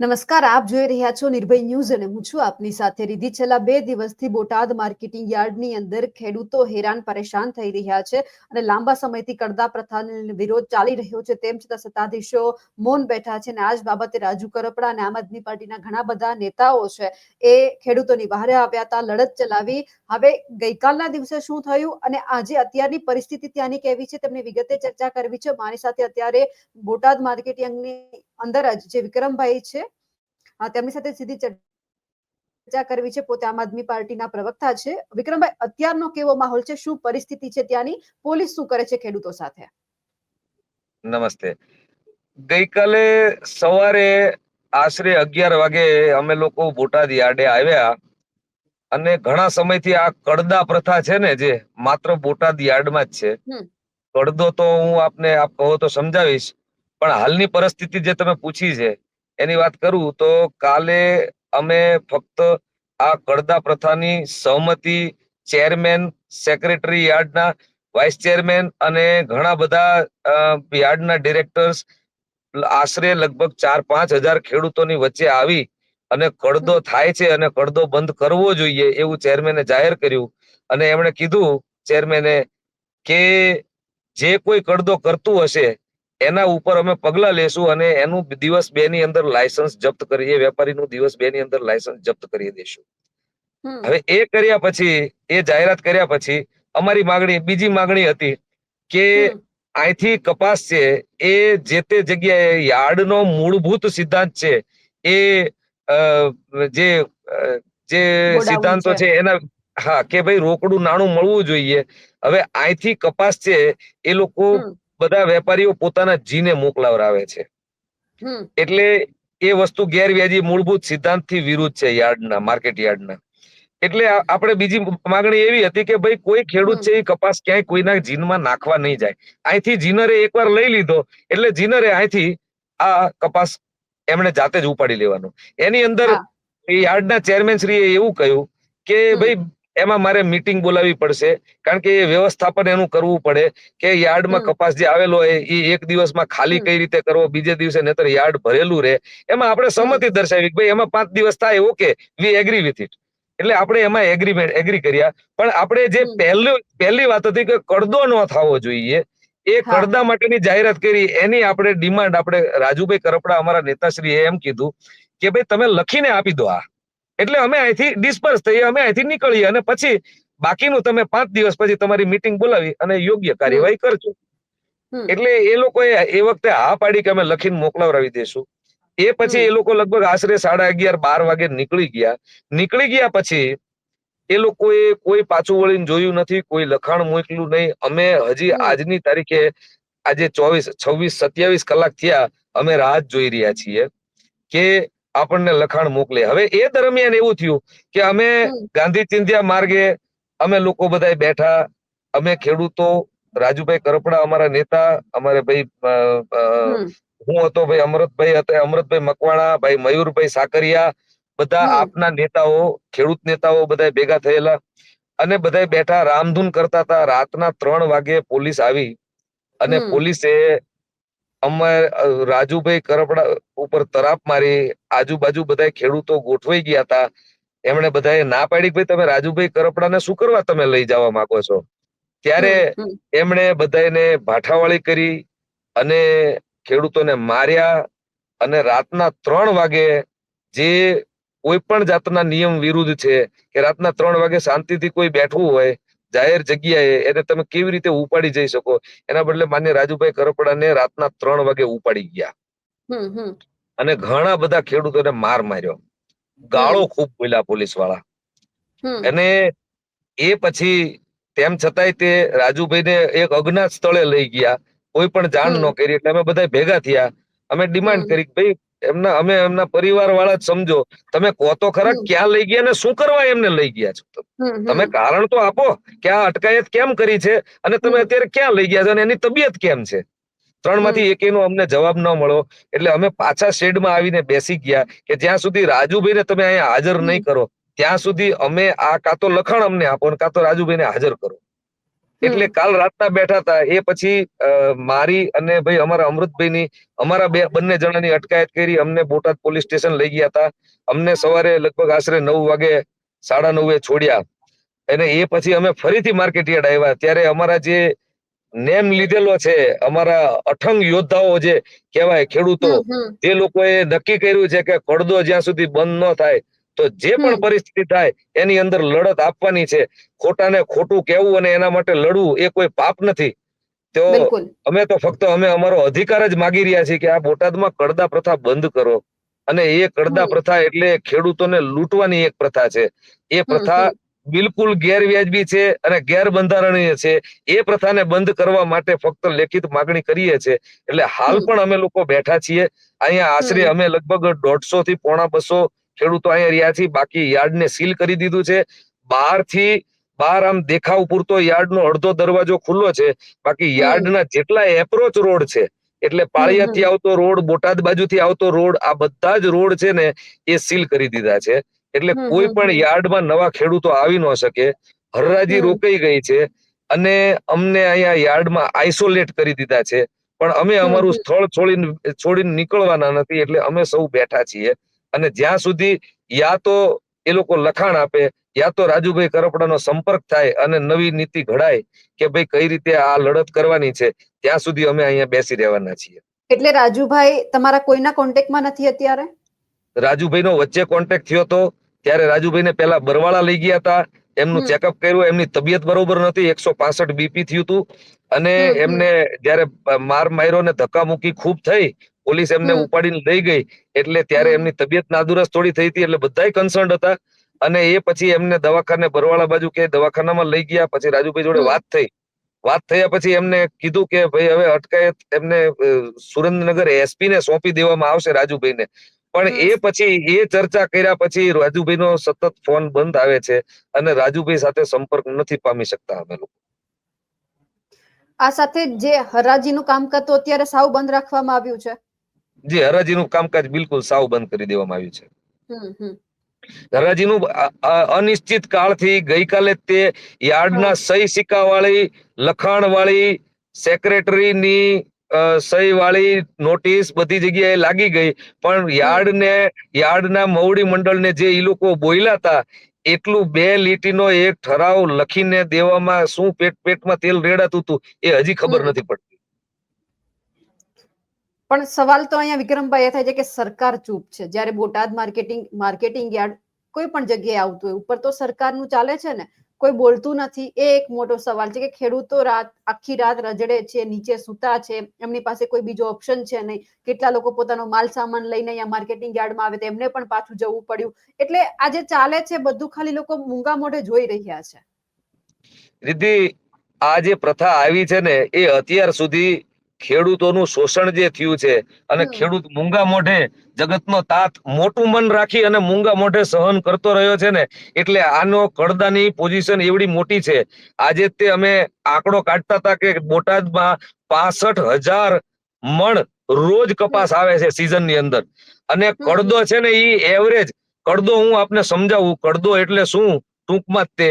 નમસ્કાર, આપ જોઈ રહ્યા છો નિર્ભય ન્યૂઝ અને હું છું આપની સાથે રીધી છેલ્લા બે દિવસથી બોટાદ માર્કેટિંગ યાર્ડની અંદર ખેડૂતો હેરાન પરેશાન થઈ રહ્યા છે અને લાંબા સમયથી કડદા પ્રથાનો વિરોધ ચાલી રહ્યો છે. તેમ છતાં સત્તાધીશો મૌન બેઠા છે અને આ જ બાબતે રાજુ કરપડા અને આમ આદમી પાર્ટીના ઘણા બધા નેતાઓ છે એ ખેડૂતોની બહાર આવ્યા હતા, લડત ચલાવી. હવે ગઈકાલના દિવસે શું થયું અને આજે અત્યારની પરિસ્થિતિ ત્યાંની કેવી છે તેમની વિગતે ચર્ચા કરવી છે. મારી સાથે અત્યારે બોટાદ માર્કેટિંગની અંદર જ જે વિક્રમભાઈ છે તેમની સાથે સીધી ચર્ચા કરવી છે પોતે આમ આદમી પાર્ટીના પ્રવક્તા છે. વિક્રમભાઈ અત્યારનો કેવો માહોલ છે? શું પરિસ્થિતિ છે ત્યાંની? પોલીસ શું કરે છે ખેડૂતો સાથે? નમસ્તે. ગઈકાલે સવારે આશરે અગિયાર વાગે અમે લોકો બોટાદ યાર્ડે આવ્યા અને ઘણા સમયથી આ કડદા પ્રથા છે ને જે માત્ર બોટાદ યાર્ડમાં જ છે. કડદો તો હું આપને આપ કહો તો સમજાવીશ. પણ હાલની પરિસ્થિતિ જે તમે પૂછી છે, એની વાત કરું તો કાલે અમે ફક્ત આ કડદા પ્રથાની સહમતિ ચેરમેન, સેક્રેટરી યાર્ડના વાઇસ ચેરમેન અને ઘણા બધા યાર્ડના ડિરેક્ટર્સ આશરે લગભગ ચાર પાંચ હજાર ખેડૂતોની વચ્ચે આવી અને કડદો થાય છે અને કડદો બંધ કરવો જોઈએ એવું ચેરમેને જાહેર કર્યું. અને એમણે કીધું ચેરમેને કે જે કોઈ કડદો કરતું હશે એના ઉપર અમે પગલા લેશું અને એનું દિવસ બે ની અંદર લાયસન્સ જપ્ત કરીએ વેપારીનું દિવસ બે ની અંદર લાયસન્સ જપ્ત કરી દેશું. હવે એ કર્યા પછી એ જાહેરાત કર્યા પછી અમારી માગણી બીજી માગણી હતી કે અહીંથી કપાસ છે એ જે તે જગ્યાએ યાર્ડનો મૂળભૂત સિદ્ધાંત છે એ જે જે સિદ્ધાંતો છે. એના હા કે ભાઈ રોકડું નાણું મળવું જોઈએ. હવે અહીંથી કપાસ છે એ લોકો બધા વેપારીઓ પોતાના જીને મોકલાવરાવે છે. એટલે એ વસ્તુ ગેરવ્યાજી મૂળભૂત સિદ્ધાંતથી વિરુદ્ધ છે યાર્ડના માર્કેટ યાર્ડના. એટલે આપણે બીજી માંગણી એવી હતી કે ભાઈ કોઈ ખેડૂત છે એ કપાસ ક્યાંય કોઈના જીનમાં નાખવા નહીં જાય. અહીંથી જીનરે એકવાર લઈ લીધો એટલે જીનરે અહીંથી આ કપાસ એમણે જાતે જ ઉપાડી લેવાનો. એની અંદર યાર્ડના ચેરમેન શ્રીએ એવું કહ્યું કે ભાઈ એમાં મારે મીટિંગ બોલાવી પડશે. કારણ કે એ વ્યવસ્થાપન એનું કરવું પડે કે યાર્ડમાં કપાસ જે આવેલો હોય એ એક દિવસમાં ખાલી કઈ રીતે કરવો બીજે દિવસે નહીતર યાર્ડ ભરેલું રહે. એમાં આપણે સંમતિ દર્શાવી ભાઈ એમાં પાંચ દિવસ થાય okay we agree with it એટલે આપણે એમાં એગ્રીમેન્ટ એગ્રી કર્યા. પણ આપણે જે પહેલું પહેલી વાત હતી કે કડદો ન થવો જોઈએ. એ કડદા માટેની જાહેરાત કરી. એની આપણે ડિમાન્ડ આપણે રાજુભાઈ કરપડા અમારા નેતાશ્રીએ એમ કીધું કે ભાઈ તમે લખીને આપી દો આ. એટલે અમે અહીંથી ડિસ્પર્સ થઈએ અમે અહીંથી નીકળીએ અને પછી બાકીનું તમે પાંચ દિવસ પછી તમારી મીટિંગ બોલાવી અને યોગ્ય કાર્યવાહી કરજો. એટલે એ લોકોએ એ વખતે હા પાડી કે અમે લખીને મોકલાવરાવી દેશું. એ પછી એ લોકો લગભગ આશરે સાડા અગિયાર બાર વાગે નીકળી ગયા. નીકળી ગયા પછી એ લોકોએ કોઈ પાછું વળીને જોયું નથી કોઈ લખાણ મોકલ્યું નહીં. અમે હજી આજની તારીખે આજે ચોવીસ છવ્વીસ સત્યાવીસ કલાક થયા અમે રાહ જોઈ રહ્યા છીએ કે આપણને લખાણ મોકલે. હવે એ દરમિયાન એવું થયું કે અમે ગાંધી ચિંધ્યા માર્ગે અમે લોકો બધા બેઠા અમે ખેડૂતો રાજુભાઈ કરપડા અમારા નેતા અમારે ભાઈ હું હતો ભાઈ અમૃતભાઈ હતા અમૃતભાઈ મકવાણા ભાઈ મયુરભાઈ સાકરિયા બધા આપના નેતાઓ ખેડૂત નેતાઓ બધા ભેગા થયેલા અને બધા બેઠા રામધૂન કરતા હતા. રાતના ત્રણ વાગે પોલીસ આવી અને પોલીસે અમે રાજુભાઈ કરપડા ઉપર તરાપ મારી આજુબાજુ બધા ખેડૂતો ગોઠવાઈ ગયા હતા એમણે બધાએ ના પાડી ભાઈ તમે રાજુભાઈ કરપડાને શું કરવા તમે લઈ જવા માંગો છો? ત્યારે એમણે બધાને ભાઠાવાળી કરી અને ખેડૂતોને માર્યા અને રાતના ત્રણ વાગે જે કોઈ પણ જાતના નિયમ વિરુદ્ધ છે કે રાતના ત્રણ વાગે શાંતિથી કોઈ બેઠવું હોય જાહેર જગ્યાએ એને તમે કેવી રીતે ઉપાડી જઈ શકો? એના બદલે માન્ય રાજુભાઈ કરપડાને રાતના ત્રણ વાગે ઉપાડી ગયા. અને ઘણા બધા ખેડૂતોને માર માર્યો. ગાળો ખૂબ બોલ્યા પોલીસવાળા અને એ પછી તેમ છતાંય તે રાજુભાઈને એક અજ્ઞાત સ્થળે લઈ ગયા. કોઈ પણ જાણ ન કરી એટલે અમે બધા ભેગા થયા. અમે ડિમાન્ડ કરી ભાઈ એમના અમે એમના પરિવાર વાળા જ સમજો. તમે કહો તો ખરા ક્યાં લઈ ગયા ને શું કરવા એમને લઈ ગયા છો? તમે કારણ તો આપો કે આ અટકાયત કેમ કરી છે અને તમે અત્યારે ક્યાં લઈ ગયા છો અને એની તબિયત કેમ છે? ત્રણમાંથી એકેનો અમને જવાબ ન મળો. એટલે અમે પાછા શેડમાં આવીને બેસી ગયા કે જ્યાં સુધી રાજુભાઈને તમે અહીંયા હાજર નહીં કરો ત્યાં સુધી અમે આ કાં તો લખાણ અમને આપો કાં તો રાજુભાઈને હાજર કરો. એટલે કાલ રાતના બેઠા હતા. એ પછી મારી અને ભાઈ અમારા અમૃતભાઈની અમારા બે બંને જણાની અટકાયત કરી. અમને બોટાદ પોલીસ સ્ટેશન લઈ ગયા હતા. અમને સવારે લગભગ આશરે નવ વાગે સાડા નવે છોડ્યા. અને એ પછી અમે ફરીથી માર્કેટ યાર્ડ આવ્યા. ત્યારે અમારા જે નેમ લીધેલો છે અમારા અઠંગ યોદ્ધાઓ જે કહેવાય ખેડૂતો તે લોકોએ નક્કી કર્યું છે કે કડદો જ્યાં સુધી બંધ ન થાય તો જે પણ પરિસ્થિતિ થાય એની અંદર લડત આપવાની છે. ખોટાને ખોટું કહેવું અને એના માટે લડવું એ કોઈ પાપ નથી. તો અમે તો ફક્ત અમે અમારો અધિકાર જ માગી રહ્યા છીએ કે આ બોટાદમાં કડદા પ્રથા બંધ કરો. અને એ કડદા પ્રથા એટલે ખેડૂતોને લૂંટવાની એક પ્રથા છે. એ પ્રથા બિલકુલ ગેરવ્યાજબી છે અને ગેરબંધારણીય છે. એ પ્રથાને બંધ કરવા માટે ફક્ત લેખિત માગણી કરીએ છે એટલે હાલ પણ અમે લોકો બેઠા છીએ. અહીંયા આશરે અમે લગભગ દોઢસો થી પોણા બસો ખેડૂતો અહીંયા રહ્યા છે. બાકી યાર્ડને સીલ કરી દીધું છે. બહારથી બહાર આમ દેખાવ પૂરતો યાર્ડનો અડધો દરવાજો ખુલ્લો છે. બાકી. યાર્ડના જેટલા એપ્રોચ રોડ છે એટલે પાળિયાથી આવતો રોડ બોટાદ બાજુથી આવતો રોડ આ બધા જ રોડ છે ને એ સીલ કરી દીધા છે. એટલે કોઈ પણ યાર્ડમાં નવા ખેડૂતો આવી ન શકે. હરરાજી રોકાઈ ગઈ છે અને અમને અહીંયા યાર્ડમાં આઇસોલેટ કરી દીધા છે. પણ અમે અમારું સ્થળ છોડીને છોડીને નીકળવાના નથી એટલે અમે સૌ બેઠા છીએ. અને જ્યાં સુધી યા તો એ લોકો લખાણ આપે યા તો રાજુભાઈ કરપડાનો સંપર્ક થાય અને નવી નીતિ ઘડાય કે ભાઈ કઈ રીતે આ લડત કરવાની છે ત્યાં સુધી અમે અહીંયા બેસી રહેવાના છીએ. એટલે રાજુભાઈ તમારા કોઈના કોન્ટેક્ટમાં નથી અત્યારે? રાજુભાઈનો વચ્ચે કોન્ટેક્ટ થયો હતો ત્યારે રાજુભાઈને પહેલા બરવાળા લઈ ગયા હતા એમનું ચેકઅપ કર્યું એમની તબિયત બરોબર નથી એકસો પાસઠ બીપી થયું હતું અને. એમને જયારે માર માર્યો ને ધક્કા મૂકી ખૂબ થઈ પોલીસ એમને ઉપાડીને લઈ ગઈ એટલે ત્યારે એમની તબિયત નાદુરસ્ત થોડી થઈ હતી એટલે બધાય કન્સર્ન હતા. અને એ પછી એમને દવાખાને બરવાળા બાજુ કે દવાખાનામાં લઈ ગયા પછી રાજુભાઈ જોડે વાત થઈ. વાત થયા પછી એમને કીધું કે ભાઈ હવે અટકાયત એમને સુરેન્દ્રનગર એસપી ને સોંપી દેવામાં આવશે રાજુભાઈને. પણ એ પછી એ ચર્ચા કર્યા પછી રાજુભાઈ નો સતત ફોન બંધ આવે છે અને રાજુભાઈ સાથે સંપર્ક નથી પામી શકતા અમે લોકો. આ સાથે જે હરાજીનું કામ કરતો અત્યારે સાવ બંધ રાખવામાં આવ્યું છે. જે હરાજીનું કામકાજ બિલકુલ સાવ બંધ કરી દેવામાં આવ્યું છે. અ- અનિશ્ચિત કાળથી ગઈકાલે તે યાર્ડના સહી સિક્કા વાળી લખાણ વાળી સેક્રેટરીની સહી વાળી નોટિસ બધી જગ્યાએ લાગી ગઈ. પણ યાર્ડને યાર્ડના મવડી મંડળને જે એ લોકો બોલ્યા હતા એટલું બે લીટીનો એક ઠરાવ લખીને દેવામાં શું પેટ પેટમાં તેલ રેડાતું હતું એ હજી ખબર નથી પડતી. પણ સવાલ તો અહીંયા વિક્રમભાઈ એ થાય છે કે સરકાર ચૂપ છે. જ્યારે બોટાદ માર્કેટિંગ માર્કેટિંગ યાર્ડ કોઈ પણ જગ્યાએ આવતું હોય, ઉપર તો સરકારનું ચાલે છે ને, કોઈ બોલતું નથી. એ એક મોટો સવાલ છે કે ખેડૂતો રાત, આખી રાત રજડે છે, નીચે સૂતા છે, એમની પાસે કોઈ બીજો ઓપ્શન છે નહીં. કેટલા લોકો પોતાનો માલ સામાન લઈને અહીંયા માર્કેટિંગ યાર્ડમાં આવે તો એમને પણ પાછું જવું પડ્યું. એટલે આ જે ચાલે છે, બધું ખાલી લોકો મૂંગા મોઢે જોઈ રહ્યા છે. રિદ્ધિ, આ જે પ્રથા આવી છે ને, એ અત્યાર સુધી ખેડૂતોનું શોષણ જે થયું છે અને ખેડૂત મૂંગા મોઢે જગતનો તાત મોટું મન રાખી અને મૂંગા મોઢે સહન કરતો રહ્યો છે ને એટલે આનો કડદાની પોઝિશન એવડી મોટી છે. આજે તે અમે આંકડો કાઢતા હતા કે બોટાદમાં પાસઠ હજાર મણ રોજ કપાસ આવે છે સિઝનની અંદર. અને કડદો છે ને એ એવરેજ કડદો હું આપને સમજાવું કડદો એટલે શું? ટૂંકમાં તે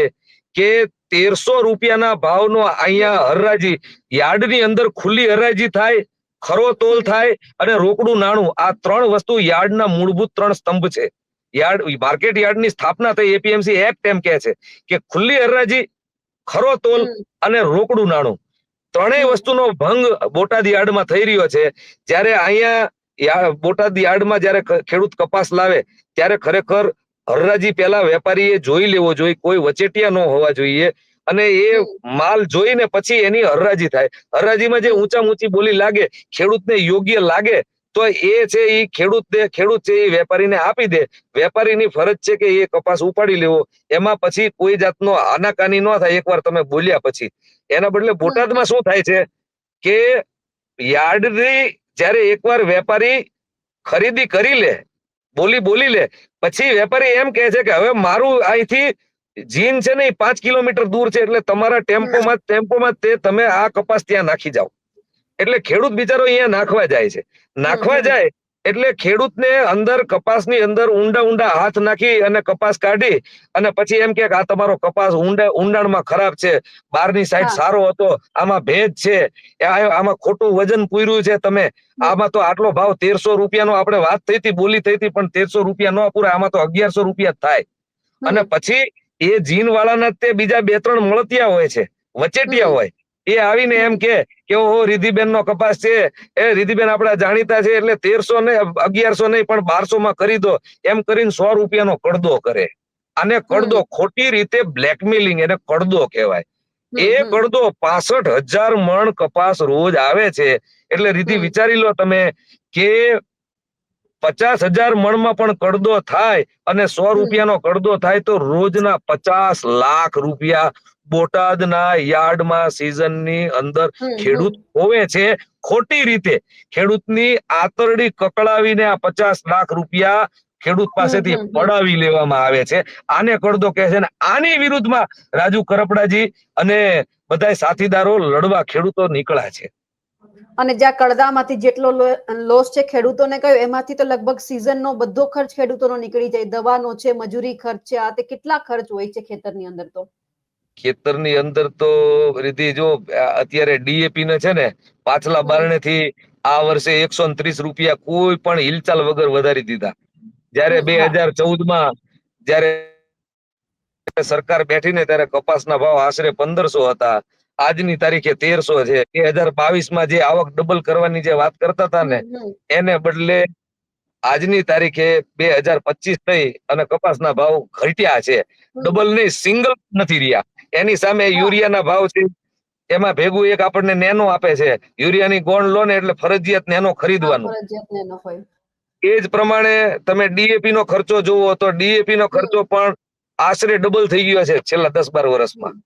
કે તેરસો રૂપિયાના ભાવનો અહીંયા હરાજી યાર્ડની અંદર ખુલ્લી હરાજી થાય ખરો તોલ થાય અને રોકડું નાણું. આ ત્રણ વસ્તુ યાર્ડના મૂળભૂત ત્રણ સ્તંભ છે. યાર્ડ માર્કેટ યાર્ડની સ્થાપના થઈ એપીએમસી એક્ટ એમ કહે છે કે ખુલ્લી હરાજી ખરો તોલ અને રોકડું નાણું. ત્રણેય. વસ્તુનો ભંગ બોટાદ યાર્ડમાં થઈ રહ્યો છે. જ્યારે અહીંયા બોટાદ યાર્ડમાં જ્યારે ખેડૂત કપાસ લાવે ત્યારે ખરેખર હરાજી પહેલા વેપારીએ જોઈ લેવો જોઈએ કોઈ વચેટિયા ન હોવા જોઈએ અને એ માલ જોઈને પછી એની હરરાજી થાય. હરરાજીમાં જે. ઊંચા ઊંચી બોલી લાગે ખેડૂતને યોગ્ય લાગે તો એ છે એ ખેડૂત ખેડૂત છે એ વેપારીને આપી દે. વેપારીની ફરજ છે કે એ કપાસ ઉપાડી લેવો. એમાં પછી કોઈ જાતનો આનાકાની ન થાય એકવાર તમે બોલ્યા પછી. એના બદલે બોટાદમાં શું થાય છે કે યાર્ડની જ્યારે એકવાર વેપારી ખરીદી કરી લે બોલી બોલી લે. પછી વેપારી એમ કહે છે કે હવે મારું અહીંથી જીન છે ને એ પાંચ કિલોમીટર દૂર છે એટલે તમારા ટેમ્પોમાં ટેમ્પોમાં તે તમે આ કપાસ ત્યાં નાખી જાઓ. એટલે ખેડૂત બિચારો અહીંયા નાખવા જાય છે. નાખવા જાય એટલે ખેડૂતને અંદર કપાસની અંદર ઊંડા ઊંડા હાથ નાખી અને કપાસ કાઢી અને પછી એમ કે આ તમારો કપાસ ઊંડા ઊંડાણમાં ખરાબ છે બહારની સાઈડ સારો હતો આમાં ભેજ છે આમાં ખોટું વજન પૂર્યું છે તમે આમાં તો આટલો ભાવ તેરસો રૂપિયાનો આપણે વાત થઈ હતી બોલી થઈ હતી પણ તેરસો રૂપિયા ન પૂરા આમાં તો અગિયારસો રૂપિયા થાય. અને પછી એ જીન વાળાના તે બીજા બે ત્રણ મળતિયા હોય છે વચેટિયા હોય. એ આવીને એમ કે કે ઓહો રિધિબેન નો કપાસ છે. એ રિધિબેન આપણા જાણીતા છે એટલે તેરસો ને અગિયારસો નહીં પણ બારસો માં કરી દો. એમ કરીને સો રૂપિયાનો કડદો કરે. આને કડદો ખોટી રીતે બ્લેકમેલિંગ એને કડદો કહેવાય. એ કડદો પાસઠ હજાર મણ કપાસ રોજ આવે છે. એટલે રીતિ વિચારી લો તમે કે પચાસ હજાર મણમાં પણ કડદો થાય અને સો. રૂપિયાનો કડદો થાય તો રોજના પચાસ લાખ રૂપિયા બોટાદના યાર્ડમાં સિઝનની અંદર ખેડૂત હોવે છે. ખોટી રીતે ખેડૂતની આતરડી કકડાવીને આ પચાસ લાખ રૂપિયા ખેડૂત પાસેથી. પડાવી લેવામાં આવે છે. આને કડદો કહે છે આની વિરુદ્ધમાં રાજુ કરપડાજી અને બધા સાથીદારો લડવા ખેડૂતો નીકળ્યા છે. અને જ્યાં કડદામાંથી જેટલો લોસ છે ખેડૂતોને કહ્યું એમાંથી તો લગભગ સિઝનનો બધો ખર્ચ ખેડૂતોનો નીકળી જાય. દવાનો છે મજૂરી ખર્ચ છે આ તે કેટલા ખર્ચ હોય છે ખેતરની અંદર તો? ખેતરની અંદર તો રીતિ જો અત્યારે ડીએપી ને છે ને પાછલા બારણે થી આ વર્ષે એકસો ત્રીસ રૂપિયા કોઈ પણ હિલચાલ વગર વધારી દીધા. જયારે બે હજાર ચૌદમાં જયારે સરકાર બેઠી ને ત્યારે કપાસના ભાવ આશરે પંદરસો હતા. આજની તારીખે તેરસો છે. બે હજાર બાવીસમાં જે આવક ડબલ કરવાની જે વાત કરતા હતા ને. એને બદલે આજની તારીખે બે હજાર પચીસ થઈ અને કપાસના ભાવ ઘટ્યા છે. ડબલ નહીં સિંગલ નથી રહ્યા. એની સામે યુરિયાના ભાવ છે. એમાં ભેગું એક આપણને નેનો આપે છે. યુરિયાની ગોણ લો ને એટલે ફરજિયાત નેનો ખરીદવાનું. ને એ જ પ્રમાણે તમે ડીએપી નો ખર્ચો જોવો તો ડીએપી નો ખર્ચો પણ આશરે ડબલ થઈ ગયો છે છેલ્લા દસ બાર વર્ષમાં.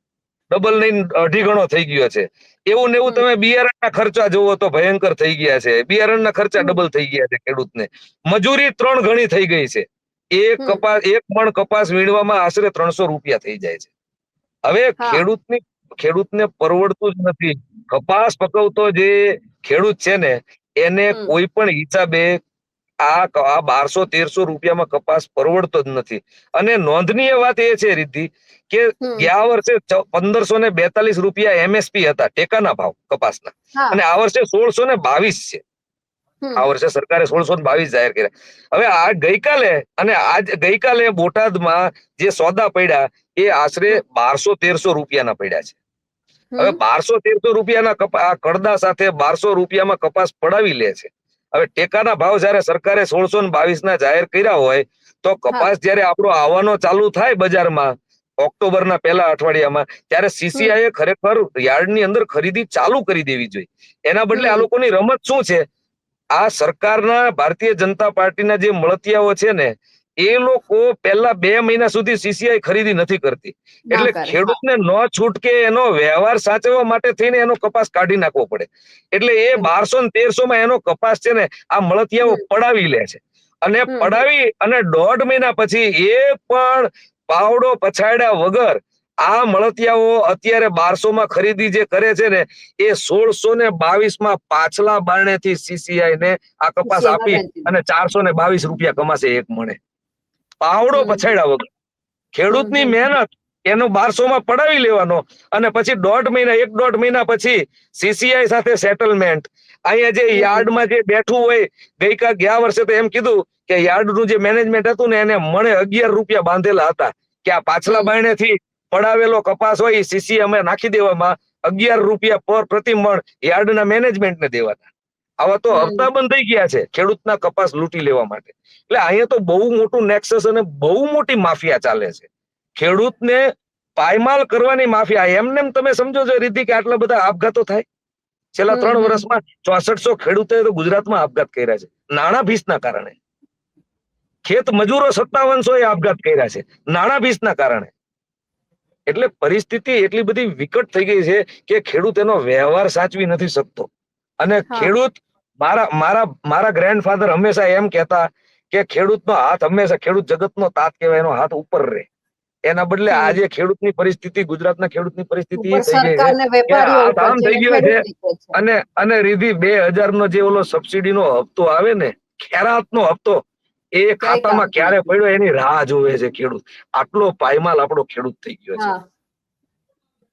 ડબલ નહીં અઢી ગણો થઈ ગયો છે. એવું ને એવું તમે તમે બિયારણના ખર્ચા જોવો તો ભયંકર થઈ ગયા છે. બિયારણના ખર્ચા ડબલ થઈ ગયા છે ખેડૂતને. મજૂરી ત્રણ ગણી થઈ ગઈ છે. એક કપાસ એક મણ કપાસ વીણવામાં આશરે ત્રણસો રૂપિયા થઈ જાય છે. હવે. ખેડૂતની ખેડૂતને પરવડતું જ નથી કપાસ પકવતો જે ખેડૂત છે ને એને કોઈ પણ હિસાબે આ આ બારસો તેરસો રૂપિયામાં કપાસ પરવડતો જ નથી અને નોંધનીય વાત એ છે રિદ્ધિ કે. ગયા વર્ષે પંદરસો ને બેતાલીસ રૂપિયા એમએસપી હતા ટેકાના ભાવ કપાસના અને આ વર્ષે સોળસો ને બાવીસ છે. આ વર્ષે સરકારે સોળસો બાવીસ જાહેર કર્યા. હવે આ ગઈકાલે અને આજ ગઈકાલે બોટાદમાં જે સોદા પડ્યા એ આશરે બારસો તેરસો રૂપિયાના પડ્યા છે. હવે બારસો તેરસો રૂપિયાના કડદા સાથે બારસો રૂપિયામાં કપાસ પડાવી લે છે. હવે ટેકાના ભાવ જયારે સરકારે સોળસો બાવીસ ના જાહેર કર્યા હોય તો કપાસ જયારે આપણો આવવાનો ચાલુ થાય બજારમાં ઓક્ટોબરના પહેલા અઠવાડિયામાં ત્યારે સીસીઆઈ ખરેખર યાર્ડની અંદર ખરીદી ચાલુ કરી દેવી જોઈએ. એના બદલે આ લોકોની રમત શું છે? આ સરકારના ભારતીય જનતા પાર્ટીના જે મળતિયાઓ છે ને એ લોકો પહેલા બે મહિના સુધી સીસીઆઈ ખરીદી નથી કરતી. એટલે. ખેડૂતને ન છૂટકે એનો વ્યવહાર સાચવવા માટે થઈને એનો કપાસ કાઢી નાખવો પડે. એટલે એ બારસો ને તેરસો માં એનો કપાસ છે ને આ મળતિયાઓ પડાવી લે છે. અને પડાવી અને દોઢ મહિના પછી એ પણ પાવડો પછાડ્યા વગર આ મળતિયાઓ અત્યારે બારસો માં ખરીદી જે કરે છે ને એ સોળસો ને બાવીસમાં પાછલા બારણે થી સીસીઆઈ ને આ કપાસ આપી અને ચારસો ને બાવીસ રૂપિયા કમાશે એક મણે. પાવડો પછાડ્યા વગર. ખેડૂતની મહેનત એનો બારસો માં પડાવી લેવાનો અને પછી દોઢ મહિના એક દોઢ મહિના પછી સીસીઆઈ સાથે સેટલમેન્ટ. અહીંયા જે. યાર્ડમાં જે બેઠું હોય ગઈકા ગયા વર્ષે તો એમ કીધું કે યાર્ડનું જે મેનેજમેન્ટ હતું ને એને મણે અગિયાર રૂપિયા બાંધેલા હતા. કે આ પાછલા હમ. પડાવેલો કપાસ હોય એ સીસી અમે નાખી દેવામાં અગિયાર રૂપિયા પર પ્રતિ મણ યાર્ડના મેનેજમેન્ટને દેવાના. આવા તો હપ્તા બંધ થઈ ગયા છે ખેડૂતના કપાસ લૂંટી લેવા માટે. એટલે અહીંયા તો બહુ મોટું નેક્સસ અને બહુ મોટી માફિયા ચાલે છે. ખેડૂતને પાયમાલ કરવાની માફિયા એમને એમ તમે સમજો છો રીતિ કે આટલા બધા આપઘાતો થાય? છેલ્લા ત્રણ વર્ષમાં ચોસઠસો ખેડૂતોએ તો ગુજરાતમાં આપઘાત કર્યા છે. નાણા ભીસના કારણે. ખેત મજૂરો સત્તાવનસો એ આપઘાત કર્યા છે. નાણા ભીસના કારણે. એટલે પરિસ્થિતિ એટલી બધી વિકટ થઈ ગઈ છે કે ખેડૂત એનો વ્યવહાર સાચવી નથી શકતો. અને ખેડૂત મારા મારા મારા ગ્રેન્ડફાધર હંમેશા એમ કહેતા કે ખેડૂતનો હાથ હંમેશા ખેડૂત જગતનો તાત કહેવાય એનો હાથ ઉપર રહે. એના બદલે આજે ખેડૂતની પરિસ્થિતિ ગુજરાતના ખેડૂતની પરિસ્થિતિ એ થઈ ગઈ થઈ છે. અને અને રીધિ બે હજાર નો જે ઓલો સબસિડીનો હપ્તો આવે ને ખેરાતનો હપ્તો એ ખાતામાં ક્યારે પડ્યો એની રાહ જોવે છે ખેડૂત. આટલો પાયમાલ આપણો ખેડૂત થઈ ગયો છે.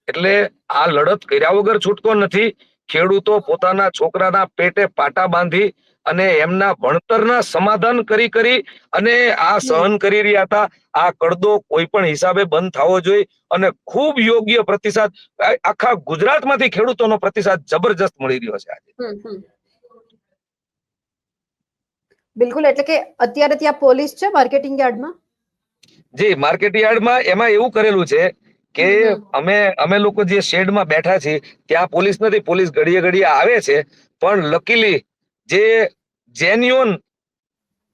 એટલે આ લડત કર્યા વગર છૂટકો નથી. ખેડૂતો પોતાના છોકરાના પેટે પાટા બાંધી અને એમના ભણતરના સમાધાન કરી કરી અને આ સહન કરી રહ્યા હતા. આ કડદો કોઈ પણ હિસાબે બંધ થવો જોઈએ અને ખૂબ યોગ્ય પ્રતિસાદ. આખા ગુજરાતમાંથી ખેડૂતોનો પ્રતિસાદ જબરજસ્ત મળી રહ્યો છે આજે. બિલકુલ એટલે કે અત્યારે ત્યાં પોલીસ છે માર્કેટિંગ યાર્ડમાં? જી માર્કેટ યાર્ડમાં એમાં એવું કરેલું છે કે. અમે અમે લોકો જે શેડમાં બેઠા છીએ ત્યાં પોલીસ નથી પોલીસ ઘડીએ ઘડીએ આવે છે પણ લકીલી જે જેન્યુઅન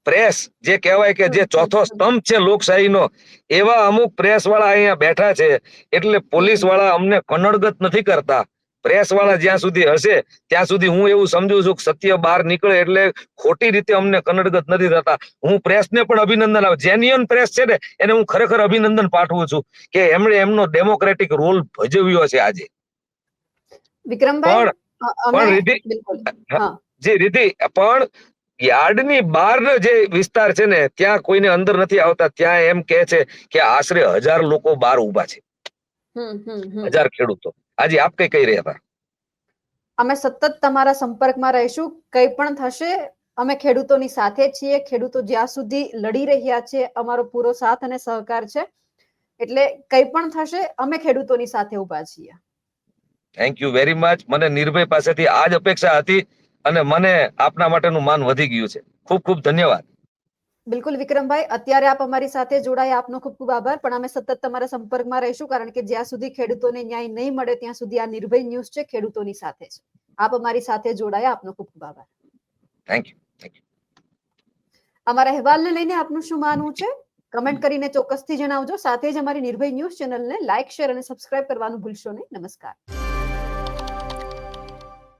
પ્રેસ જે કહેવાય કે જે ચોથો સ્તંભ છે લોકશાહીનો એવા અમુક પ્રેસ વાળા અહીંયા બેઠા છે એટલે પોલીસવાળા અમને કનડગત નથી કરતા. પ્રેસ વાળા જ્યાં સુધી હશે ત્યાં સુધી હું એવું સમજુ છું કે સત્ય બહાર નીકળે એટલે ખોટી રીતે અમને કનડગત નથી થતા. હું પ્રેસને પણ અભિનંદન આપ. જેન્યુઅન પ્રેસ છે ને એને હું ખરેખર અભિનંદન પાઠવું છું કે એમણે એમનો ડેમોક્રેટિક રોલ ભજવ્યો છે આજે. વિક્રમભાઈ પણ- રિધિ જે રીતિ પણ યાર્ડની બહારનો જે વિસ્તાર છે ને ત્યાં કોઈને અંદર નથી આવતા. ત્યાં એમ કે છે કે આશરે હજાર લોકો બહાર ઊભા છે. હજાર ખેડૂતો. આજે આપ કઈ કહી રહ્યા હતા? અમે સતત તમારા સંપર્કમાં રહીશું કંઈ પણ થશે અમે ખેડૂતોની સાથે છીએ ખેડૂતો જ્યાં સુધી લડી રહ્યા છે અમારો પૂરો સાથ અને સહકાર છે. એટલે કંઈ પણ થશે અમે ખેડૂતોની સાથે ઊભા છીએ. થેન્ક યુ વેરી મચ મને નિર્ભય પાસેથી આ જ અપેક્ષા હતી અને મને આપના માટેનું માન વધી ગયું છે. ખૂબ ખૂબ ધન્યવાદ. બિલકુલ વિક્રમભાઈ અત્યારે આપ અમારી સાથે જોડાયા. આપનો ખૂબ ખૂબ આભાર. પણ અમે સતત તમારા સંપર્કમાં રહીશું કારણ કે જ્યાં સુધી ખેડૂતોને ન્યાય નહીં મળે ત્યાં સુધી આ નિર્ભય ન્યૂઝ છે. ખેડૂતોની સાથે છે. આપ અમારી સાથે જોડાયા. આપનો ખૂબ ખૂબ આભાર. થેન્ક યુ અમારા અહેવાલને લઈને આપનું શું માનવું છે? કમેન્ટ કરીને ચોક્કસથી જણાવજો. સાથે જ અમારી નિર્ભય ન્યૂઝ ચેનલને લાઇક શેર અને સબસ્ક્રાઇબ કરવાનું ભૂલશો નહીં. નમસ્કાર.